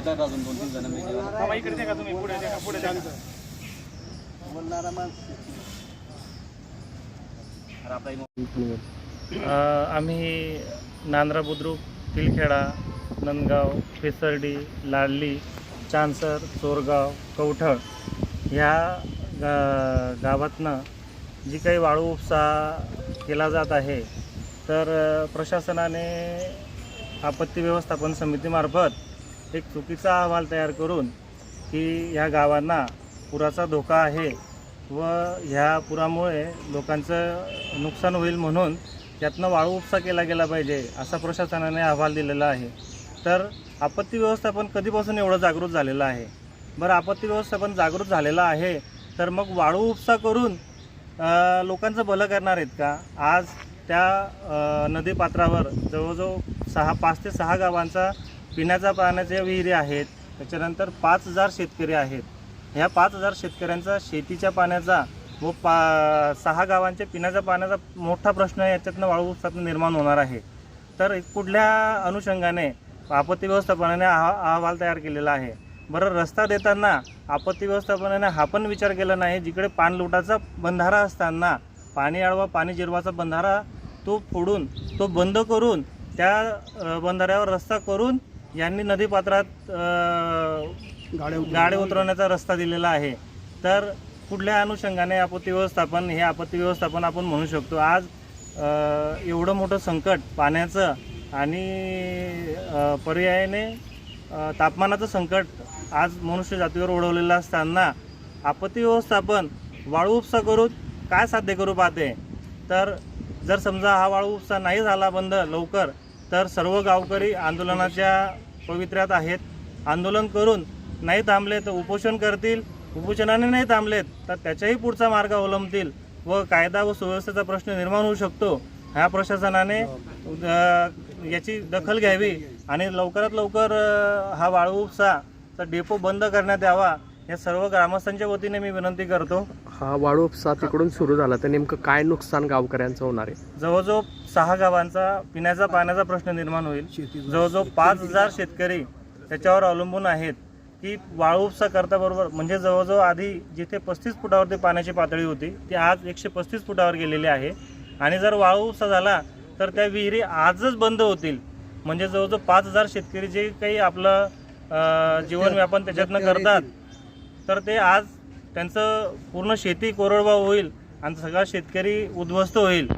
इकडे द्या का तुम्ही पुढे द्या का पुढे द्या का. बोलणारा माणूस अरे आपला इमो- अ, आम्ही नांद्रा बुद्रुक तिलखेडा नंदगाव पिसर्डी लाडली चांसर चोरगाव कवठळ ह्या गा गावातनं जी काही वाळू उपसा केला जात आहे तर अ, प्रशासनाने आपत्ती व्यवस्थापन समितीमार्फत एक चुकीचा अहवाल तयार करून की ह्या गावांना पुराचा धोका आहे व ह्या पुरामुळे लोकांचं नुकसान होईल म्हणून त्यातनं वाळू उपसा केला गेला पाहिजे असा प्रशासनाने अहवाल दिलेला आहे. तर आपत्ती व्यवस्थापन कधीपासून एवढं जागृत झालेलं आहे? बरं आपत्ती व्यवस्थापन जागृत झालेलं आहे तर मग वाळू उपसा करून लोकांचं भलं करणार आहेत का? आज त्या नदीपात्रावर जवळजवळ सहा पाच ते सहा गावांचा पिण्याच्या पाण्याच्या विहिरी आहेत त्याच्यानंतर पाच हजार शेतकरी आहेत. ह्या पाच हजार शेतकऱ्यांचा शेतीच्या पाण्याचा व पा सहा गावांच्या पिण्याच्या पाण्याचा मोठा प्रश्न याच्यातनं वाळू निर्माण होणार आहे. तर कुठल्या अनुषंगाने आपत्ती व्यवस्थापनाने हा अहवाल तयार केलेला आहे? बरं रस्ता देताना आपत्ती व्यवस्थापनाने हा पण विचार केला नाही जिकडे पाणलोटाचा बंधारा असताना पाणी आळवा पाणी जिरवाचा बंधारा तो फोडून तो बंद करून त्या बंधाऱ्यावर रस्ता करून यांनी नदीपात्रात अ, गाड्या उतरवण्याचा रस्ता दिलेला आहे. तर कुठल्या अनुषंगाने आपत्ती व्यवस्थापन हे आपत्ती व्यवस्थापन आपण म्हणू शकतो? आज एवढं मोठं संकट पाण्याचं आणि पर्यायाने तापमानाचं संकट आज मनुष्य जातीवर ओढवलेलं असताना आपत्ती व्यवस्थापन वाळू उपसा करून काय साध्य करू पाहते? तर जर समजा हा वाळू उपसा नाही झाला बंद लवकर तर सर्व गावकरी आंदोलनाच्या पवित्र्यात आहेत. आंदोलन करून नाही थांबले तर उपोषण करतील. उपोषणाने नाही थांबलेत तर त्याच्याही पुढचा मार्ग अवलंबतील व कायदा व सुव्यवस्थेचा प्रश्न निर्माण होऊ शकतो. ह्या प्रशासनाने याची दखल घ्यावी आणि लवकरात लवकर हा वाळू तर डेपो बंद करण्यात यावा. या सर्व ग्रामस्थांच्या वतीने मी विनंती करतो हा वाळू उपसा तिकडून सुरू झाला. तर नेमकं काय नुकसान गावकऱ्यांचं होणार आहे? जवळजवळ सहा गावांचा पिण्याचा पाण्याचा प्रश्न निर्माण होईल. जवळजवळ पाच हजार शेतकरी त्याच्यावर अवलंबून आहेत की वाळू उपसा करता बरोबर म्हणजे जवळजवळ आधी जिथे पस्तीस फुटावरती पाण्याची पातळी होती ती आज एकशे पस्तीस फुटावर गेलेली आहे. आणि जर वाळू उपसा झाला तर त्या विहिरी आजच बंद होतील. म्हणजे जवळजवळ पाच हजार शेतकरी जे काही आपलं अं, जीवनव्यापन त्याच्यातनं करतात तर ते आज त्यांचं पूर्ण शेती कोरडवाहू होईल आणि सगळा शेतकरी उद्ध्वस्त होईल.